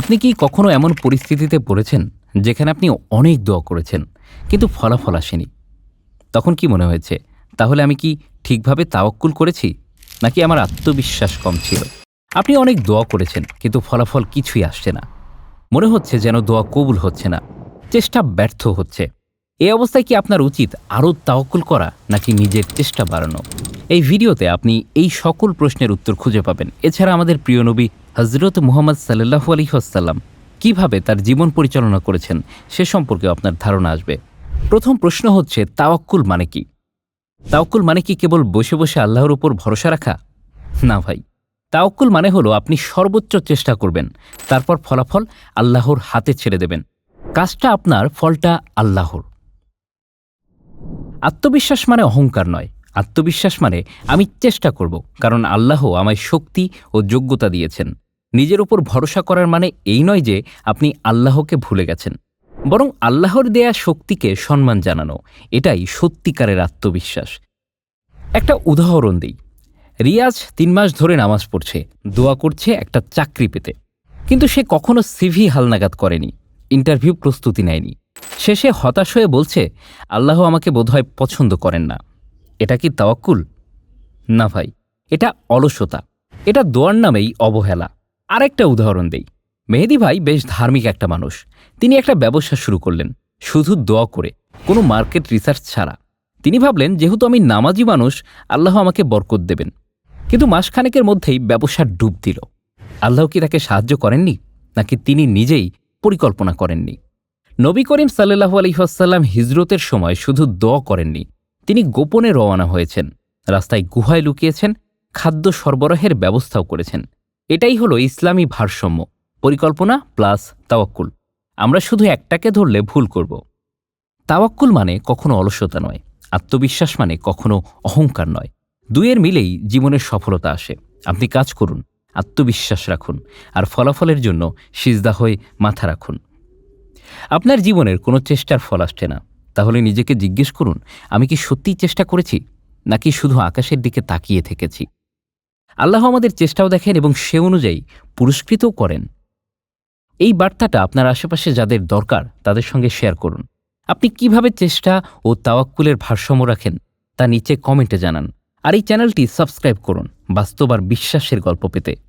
আপনি কি কখনো এমন পরিস্থিতিতে পড়েছেন যেখানে আপনি অনেক দোয়া করেছেন, কিন্তু ফলাফল আসেনি? তখন কি মনে হয়েছে, তাহলে আমি কি ঠিকভাবে তাওয়াক্কুল করেছি, নাকি আমার আত্মবিশ্বাস কম ছিল? আপনি অনেক দোয়া করেছেন, কিন্তু ফলাফল কিছুই আসছে না। মনে হচ্ছে যেন দোয়া কবুল হচ্ছে না, চেষ্টা ব্যর্থ হচ্ছে। এই অবস্থায় কি আপনার উচিত আরও তাওয়াক্কুল করা, নাকি নিজের চেষ্টা বাড়ানো? এই ভিডিওতে আপনি এই সকল প্রশ্নের উত্তর খুঁজে পাবেন। এছাড়া আমাদের প্রিয় নবী হজরত মুহাম্মদ সাল্লাহু আলহিহাসাল্লাম কীভাবে তার জীবন পরিচালনা করেছেন সে সম্পর্কে আপনার ধারণা আসবে। প্রথম প্রশ্ন হচ্ছে, তাওয়াক্কুল মানে কি? তাওয়াক্কুল মানে কি কেবল বসে বসে আল্লাহর উপর ভরসা রাখা? না ভাই, তাওয়াক্কুল মানে হলো আপনি সর্বোচ্চ চেষ্টা করবেন, তারপর ফলাফল আল্লাহর হাতে ছেড়ে দেবেন। কাজটা আপনার ফলটা আল্লাহর। আত্মবিশ্বাস মানে অহংকার নয়, আত্মবিশ্বাস মানে আমি চেষ্টা করব, কারণ আল্লাহ আমায় শক্তি ও যোগ্যতা দিয়েছেন। নিজের উপর ভরসা করার মানে এই নয় যে আপনি আল্লাহকে ভুলে গেছেন। বরং আল্লাহর দেয়া শক্তিকে সম্মান জানানো, এটাই সত্যিকারের আত্মবিশ্বাস। একটা উদাহরণ দিই। রিয়াজ তিন মাস ধরে নামাজ পড়ছে, দোয়া করছে একটা চাকরি পেতে। কিন্তু সে কখনো সিভি হালনাগাদ করেনি, ইন্টারভিউ প্রস্তুতি নেয়নি। শেষে হতাশ হয়ে বলছে, আল্লাহ আমাকে বোধহয় পছন্দ করেন না। এটা কি তাওয়াক্কুল? না ভাই, এটা অলসতা। এটা দোয়ার নামেই অবহেলা। আরেকটা উদাহরণ দেই। মেহেদি ভাই বেশ ধার্মিক একটা মানুষ। তিনি একটা ব্যবসা শুরু করলেন, শুধু দোয়া করে, কোনো মার্কেট রিসার্চ ছাড়া। তিনি ভাবলেন, যেহেতু আমি নামাজি মানুষ, আল্লাহ আমাকে বরকত দেবেন। কিন্তু মাসখানেকের মধ্যেই ব্যবসা ডুব দিল। আল্লাহ কি তাকে সাহায্য করেননি? নাকি তিনি নিজেই পরিকল্পনা করেননি? নবী করিম সাল্লাহু আলহিহাসাল্লাম হিজরতের সময় শুধু দোয়া করেননি। তিনি গোপনে রওয়ানা হয়েছেন, রাস্তায় গুহায় লুকিয়েছেন, খাদ্য সরবরাহের ব্যবস্থাও করেছেন। এটাই হলো ইসলামী ভারসাম্য, পরিকল্পনা প্লাস তাওয়াক্কুল। আমরা শুধু একটাকে ধরলে ভুল করব। তাওয়াক্কুল মানে কখনো অলসতা নয়, আত্মবিশ্বাস মানে কখনো অহংকার নয়। দুয়ের মিলেই জীবনের সফলতা আসে। আপনি কাজ করুন, আত্মবিশ্বাস রাখুন, আর ফলাফলের জন্য সিজদা হয়ে মাথা রাখুন। আপনার জীবনের কোনো চেষ্টার ফল আসছে না। তাহলে নিজেকে জিজ্ঞেস করুন, আমি কি সত্যিই চেষ্টা করেছি? নাকি শুধু আকাশের দিকে তাকিয়ে থেকেছি? আল্লাহ আমাদের চেষ্টাও দেখেন এবং সে অনুযায়ী পুরস্কৃতও করেন। এই বার্তাটা আপনার আশেপাশে যাদের দরকার, তাদের সঙ্গে শেয়ার করুন। আপনি কীভাবে চেষ্টা ও তাওয়াক্কুলের ভারসাম্য রাখেন, তা নিচে কমেন্টে জানান। আর এই চ্যানেলটি সাবস্ক্রাইব করুন, বাস্তব আর বিশ্বাসের গল্প পেতে।